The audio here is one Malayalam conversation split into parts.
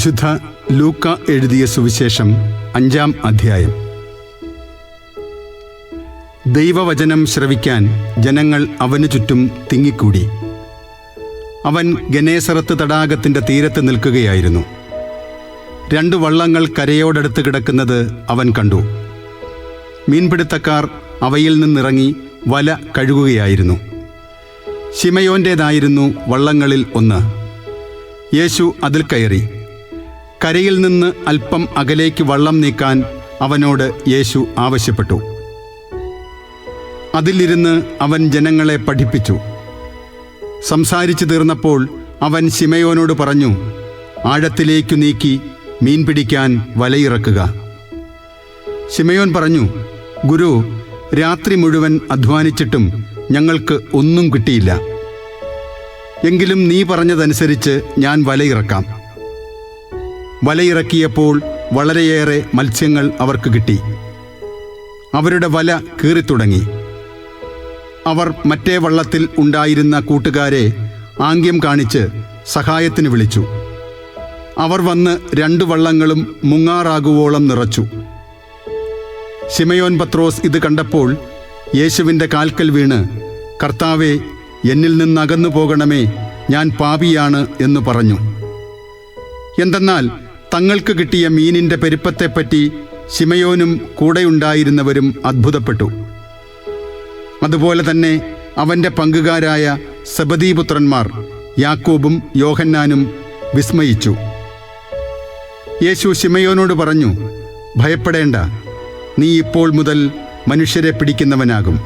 വിശുദ്ധ ലൂക്ക എഴുതിയ സുവിശേഷം അഞ്ചാം അധ്യായം. ദൈവവചനം ശ്രവിക്കാൻ ജനങ്ങൾ അവനു ചുറ്റും തിങ്ങിക്കൂടി. അവൻ ഗനേസറത്ത് തടാകത്തിന്റെ തീരത്ത് നിൽക്കുകയായിരുന്നു. രണ്ടു വള്ളങ്ങൾ കരയോടടുത്ത് കിടക്കുന്നത് അവൻ കണ്ടു. മീൻപിടുത്തക്കാർ അവയിൽ നിന്നിറങ്ങി വല കഴുകുകയായിരുന്നു. ശിമയോന്റേതായിരുന്നു വള്ളങ്ങളിൽ ഒന്ന്. യേശു അതിൽ കയറി. കരയിൽ നിന്ന് അല്പം അകലേക്ക് വള്ളം നീക്കാൻ അവനോട് യേശു ആവശ്യപ്പെട്ടു. അതിലിരുന്ന് അവൻ ജനങ്ങളെ പഠിപ്പിച്ചു. സംസാരിച്ചു തീർന്നപ്പോൾ അവൻ ശിമയോനോട് പറഞ്ഞു ആഴത്തിലേക്കു നീക്കി മീൻ പിടിക്കാൻ വലയിറക്കുക. ശിമയോൻ പറഞ്ഞു ഗുരു രാത്രി മുഴുവൻ അധ്വാനിച്ചിട്ടും ഞങ്ങൾക്ക് ഒന്നും കിട്ടിയില്ല. എങ്കിലും നീ പറഞ്ഞതനുസരിച്ച് ഞാൻ വലയിറക്കാം. വലയിറക്കിയപ്പോൾ വളരെയേറെ മത്സ്യങ്ങൾ അവർക്ക് കിട്ടി. അവരുടെ വല കീറിത്തുടങ്ങി. അവർ മറ്റേ വള്ളത്തിൽ ഉണ്ടായിരുന്ന കൂട്ടുകാരെ ആംഗ്യം കാണിച്ച് സഹായത്തിന് വിളിച്ചു. അവർ വന്ന് രണ്ടു വള്ളങ്ങളും മുങ്ങാറാകുവോളം നിറച്ചു. ശിമയോൻ പത്രോസ് ഇത് കണ്ടപ്പോൾ യേശുവിന്റെ കാൽക്കൽ വീണ് കർത്താവെ എന്നിൽ നിന്നകന്നു പോകണമേ ഞാൻ പാപിയാണ് എന്ന് പറഞ്ഞു. എന്തെന്നാൽ തങ്ങൾക്ക് കിട്ടിയ മീനിന്റെ പെരുപ്പത്തെപ്പറ്റി ശിമയോനും കൂടെയുണ്ടായിരുന്നവരും അത്ഭുതപ്പെട്ടു. അതുപോലെ തന്നെ അവന്റെ പങ്കുകാരായ സബദീപുത്രന്മാർ യാക്കോബും യോഹന്നാനും വിസ്മയിച്ചു. യേശു ശിമയോനോട് പറഞ്ഞു ഭയപ്പെടേണ്ട നീ ഇപ്പോൾ മുതൽ മനുഷ്യരെ പിടിക്കുന്നവനാകും.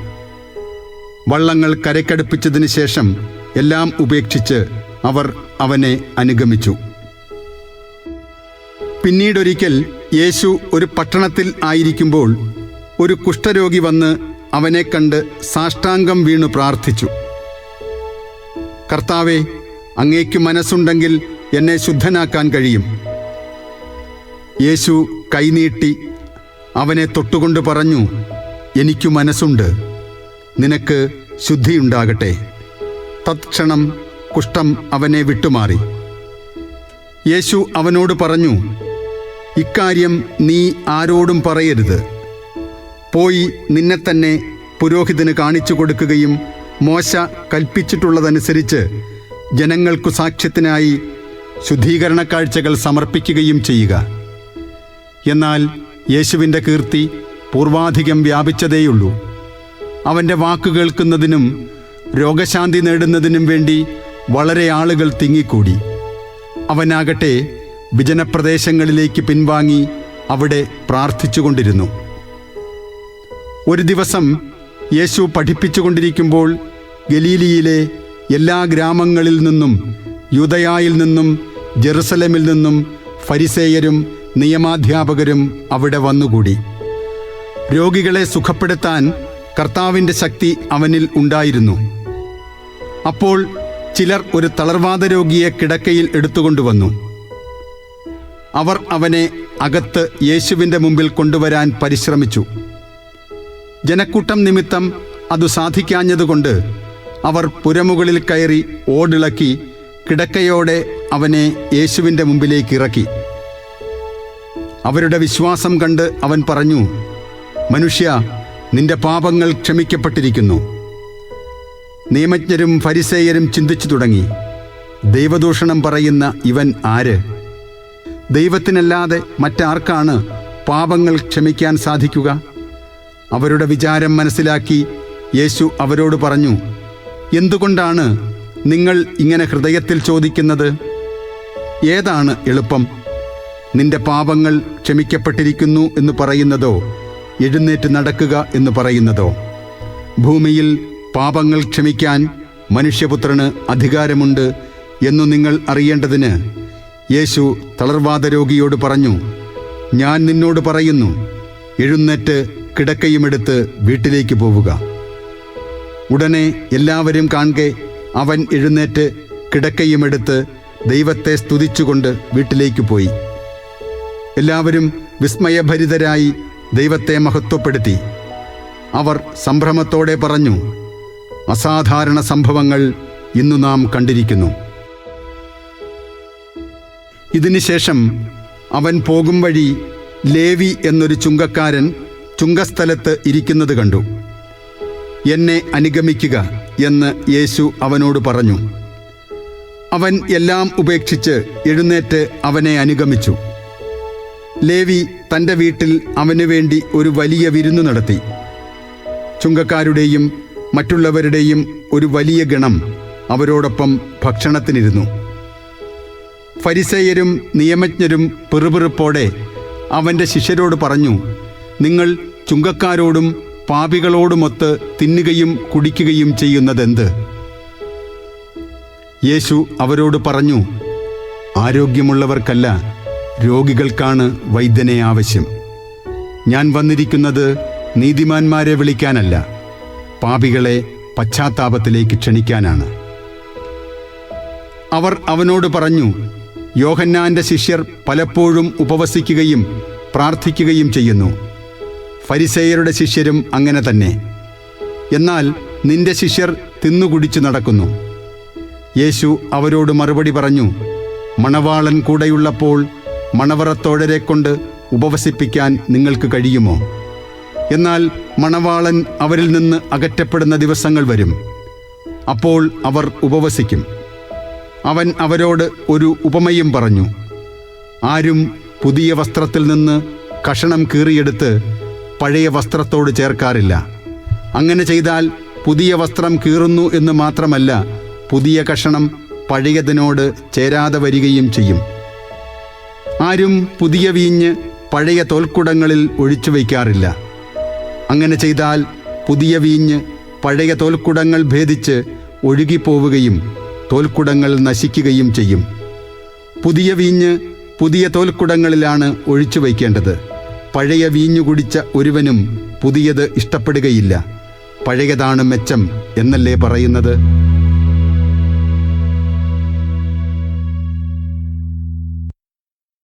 വള്ളങ്ങൾ കരക്കടുപ്പിച്ചതിന് ശേഷം എല്ലാം ഉപേക്ഷിച്ച് അവർ അവനെ അനുഗമിച്ചു. പിന്നീടൊരിക്കൽ യേശു ഒരു പട്ടണത്തിൽ ആയിരിക്കുമ്പോൾ ഒരു കുഷ്ഠരോഗി വന്ന് അവനെ കണ്ട് സാഷ്ടാംഗം വീണു പ്രാർത്ഥിച്ചു. കർത്താവെ അങ്ങേക്ക് മനസ്സുണ്ടെങ്കിൽ എന്നെ ശുദ്ധനാക്കാൻ കഴിയും. യേശു കൈനീട്ടി അവനെ തൊട്ടുകൊണ്ട് പറഞ്ഞു എനിക്കു മനസ്സുണ്ട് നിനക്ക് ശുദ്ധിയുണ്ടാകട്ടെ. തത്ക്ഷണം കുഷ്ഠം അവനെ വിട്ടുമാറി. യേശു അവനോട് പറഞ്ഞു ഇക്കാര്യം നീ ആരോടും പറയരുത്. പോയി നിന്നെ തന്നെ പുരോഹിതന് കാണിച്ചു കൊടുക്കുകയും മോശ കൽപ്പിച്ചിട്ടുള്ളതനുസരിച്ച് ജനങ്ങൾക്കു സാക്ഷ്യത്തിനായി ശുദ്ധീകരണ കാഴ്ചകൾ സമർപ്പിക്കുകയും ചെയ്യുക. എന്നാൽ യേശുവിന്റെ കീർത്തി പൂർവാധികം വ്യാപിച്ചതേയുള്ളൂ. അവന്റെ വാക്ക് കേൾക്കുന്നതിനും രോഗശാന്തി നേടുന്നതിനും വേണ്ടി വളരെ ആളുകൾ തിങ്ങിക്കൂടി. അവനാകട്ടെ വിജനപ്രദേശങ്ങളിലേക്ക് പിൻവാങ്ങി അവിടെ പ്രാർത്ഥിച്ചുകൊണ്ടിരുന്നു. ഒരു ദിവസം യേശു പഠിപ്പിച്ചുകൊണ്ടിരിക്കുമ്പോൾ ഗലീലിയിലെ എല്ലാ ഗ്രാമങ്ങളിൽ നിന്നും യുദയായിൽ നിന്നും ജെറുസലമിൽ നിന്നും ഫരിസേയരും നിയമാധ്യാപകരും അവിടെ വന്നുകൂടി. രോഗികളെ സുഖപ്പെടുത്താൻ കർത്താവിന്റെ ശക്തി അവനിൽ ഉണ്ടായിരുന്നു. അപ്പോൾ ചിലർ ഒരു തളർവാദ രോഗിയെ കിടക്കയിൽ എടുത്തുകൊണ്ടുവന്നു. അവർ അവനെ അകത്ത് യേശുവിന്റെ മുമ്പിൽ കൊണ്ടുവരാൻ പരിശ്രമിച്ചു. ജനക്കൂട്ടം നിമിത്തം അതു സാധിക്കാഞ്ഞതുകൊണ്ട് അവർ പുരമുകളിൽ കയറി ഓടിളക്കി കിടക്കയോടെ അവനെ യേശുവിന്റെ മുമ്പിലേക്ക് ഇറക്കി. അവരുടെ വിശ്വാസം കണ്ട് അവൻ പറഞ്ഞു മനുഷ്യ നിന്റെ പാപങ്ങൾ ക്ഷമിക്കപ്പെട്ടിരിക്കുന്നു. നിയമജ്ഞരും ഫരിസേയരും ചിന്തിച്ചു തുടങ്ങി. ദൈവദൂഷണം പറയുന്ന ഇവൻ ആര്? ദൈവത്തിനല്ലാതെ മറ്റാർക്കാണ് പാപങ്ങൾ ക്ഷമിക്കാൻ സാധിക്കുക? അവരുടെ വിചാരം മനസ്സിലാക്കി യേശു അവരോട് പറഞ്ഞു എന്തുകൊണ്ടാണ് നിങ്ങൾ ഇങ്ങനെ ഹൃദയത്തിൽ ചോദിക്കുന്നത്? ഏതാണ് എളുപ്പം? നിന്റെ പാപങ്ങൾ ക്ഷമിക്കപ്പെട്ടിരിക്കുന്നു എന്ന് പറയുന്നതോ എഴുന്നേറ്റ് നടക്കുക എന്ന് പറയുന്നതോ? ഭൂമിയിൽ പാപങ്ങൾ ക്ഷമിക്കാൻ മനുഷ്യപുത്രന് അധികാരമുണ്ട് എന്നു നിങ്ങൾ അറിയേണ്ടതിന് യേശു തളർവാദ രോഗിയോട് പറഞ്ഞു ഞാൻ നിന്നോട് പറയുന്നു എഴുന്നേറ്റ് കിടക്കയുമെടുത്ത് വീട്ടിലേക്ക് പോവുക. ഉടനെ എല്ലാവരും കാണെ അവൻ എഴുന്നേറ്റ് കിടക്കയുമെടുത്ത് ദൈവത്തെ സ്തുതിച്ചുകൊണ്ട് വീട്ടിലേക്ക് പോയി. എല്ലാവരും വിസ്മയഭരിതരായി ദൈവത്തെ മഹത്വപ്പെടുത്തി. അവർ സംഭ്രമത്തോടെ പറഞ്ഞു അസാധാരണ സംഭവങ്ങൾ ഇന്നു നാം കണ്ടിരിക്കുന്നു. ഇതിനുശേഷം അവൻ പോകും വഴി ലേവി എന്നൊരു ചുങ്കക്കാരൻ ചുങ്കസ്ഥലത്ത് ഇരിക്കുന്നത് കണ്ടു. എന്നെ അനുഗമിക്കുക എന്ന് യേശു അവനോട് പറഞ്ഞു. അവൻ എല്ലാം ഉപേക്ഷിച്ച് എഴുന്നേറ്റ് അവനെ അനുഗമിച്ചു. ലേവി തന്റെ വീട്ടിൽ അവന് വേണ്ടി ഒരു വലിയ വിരുന്നു നടത്തി. ചുങ്കക്കാരുടെയും മറ്റുള്ളവരുടെയും ഒരു വലിയ ഗണം അവരോടൊപ്പം ഭക്ഷണത്തിനിരുന്നു. ഫരിസേയരും നിയമജ്ഞരും പെറുപെറുപ്പോടെ അവന്റെ ശിഷ്യരോട് പറഞ്ഞു നിങ്ങൾ ചുങ്കക്കാരോടും പാപികളോടുമൊത്ത് തിന്നുകയും കുടിക്കുകയും ചെയ്യുന്നതെന്ത്? യേശു അവരോട് പറഞ്ഞു ആരോഗ്യമുള്ളവർക്കല്ല രോഗികൾക്കാണ് വൈദ്യനെ ആവശ്യം. ഞാൻ വന്നിരിക്കുന്നത് നീതിമാന്മാരെ വിളിക്കാനല്ല പാപികളെ പശ്ചാത്താപത്തിലേക്ക് ക്ഷണിക്കാനാണ്. അവർ അവനോട് പറഞ്ഞു യോഹന്നാന്റെ ശിഷ്യർ പലപ്പോഴും ഉപവസിക്കുകയും പ്രാർത്ഥിക്കുകയും ചെയ്യുന്നു. ഫരിസേയരുടെ ശിഷ്യരും അങ്ങനെ തന്നെ. എന്നാൽ നിന്റെ ശിഷ്യർ തിന്നുകുടിച്ചു നടക്കുന്നു. യേശു അവരോട് മറുപടി പറഞ്ഞു മണവാളൻ കൂടെയുള്ളപ്പോൾ മണവറത്തോഴരെ കൊണ്ട് ഉപവസിപ്പിക്കാൻ നിങ്ങൾക്ക് കഴിയുമോ? എന്നാൽ മണവാളൻ അവരിൽ നിന്ന് അകറ്റപ്പെടുന്ന ദിവസങ്ങൾ വരും. അപ്പോൾ അവർ ഉപവസിക്കും. അവൻ അവരോട് ഒരു ഉപമയും പറഞ്ഞു. ആരും പുതിയ വസ്ത്രത്തിൽ നിന്ന് കഷണം കീറിയെടുത്ത് പഴയ വസ്ത്രത്തോട് ചേർക്കാറില്ല. അങ്ങനെ ചെയ്താൽ പുതിയ വസ്ത്രം കീറുന്നു എന്ന് മാത്രമല്ല പുതിയ കഷണം പഴയതിനോട് ചേരാതെ വരികയും ചെയ്യും. ആരും പുതിയ വീഞ്ഞ് പഴയ തോൽക്കുടങ്ങളിൽ ഒഴിച്ചു വയ്ക്കാറില്ല. അങ്ങനെ ചെയ്താൽ പുതിയ വീഞ്ഞ് പഴയ തോൽക്കുടങ്ങൾ ഭേദിച്ച് ഒഴുകിപ്പോവുകയും തോൽക്കുടങ്ങൾ നശിക്കുകയും ചെയ്യും. പുതിയ വീഞ്ഞ് പുതിയ തോൽക്കുടങ്ങളിലാണ് ഒഴിച്ചു വയ്ക്കേണ്ടത്. പഴയ വീഞ്ഞു കുടിച്ച ഒരുവനും പുതിയത് ഇഷ്ടപ്പെടുകയില്ല. പഴയതാണ് മെച്ചം എന്നല്ലേ പറയുന്നത്?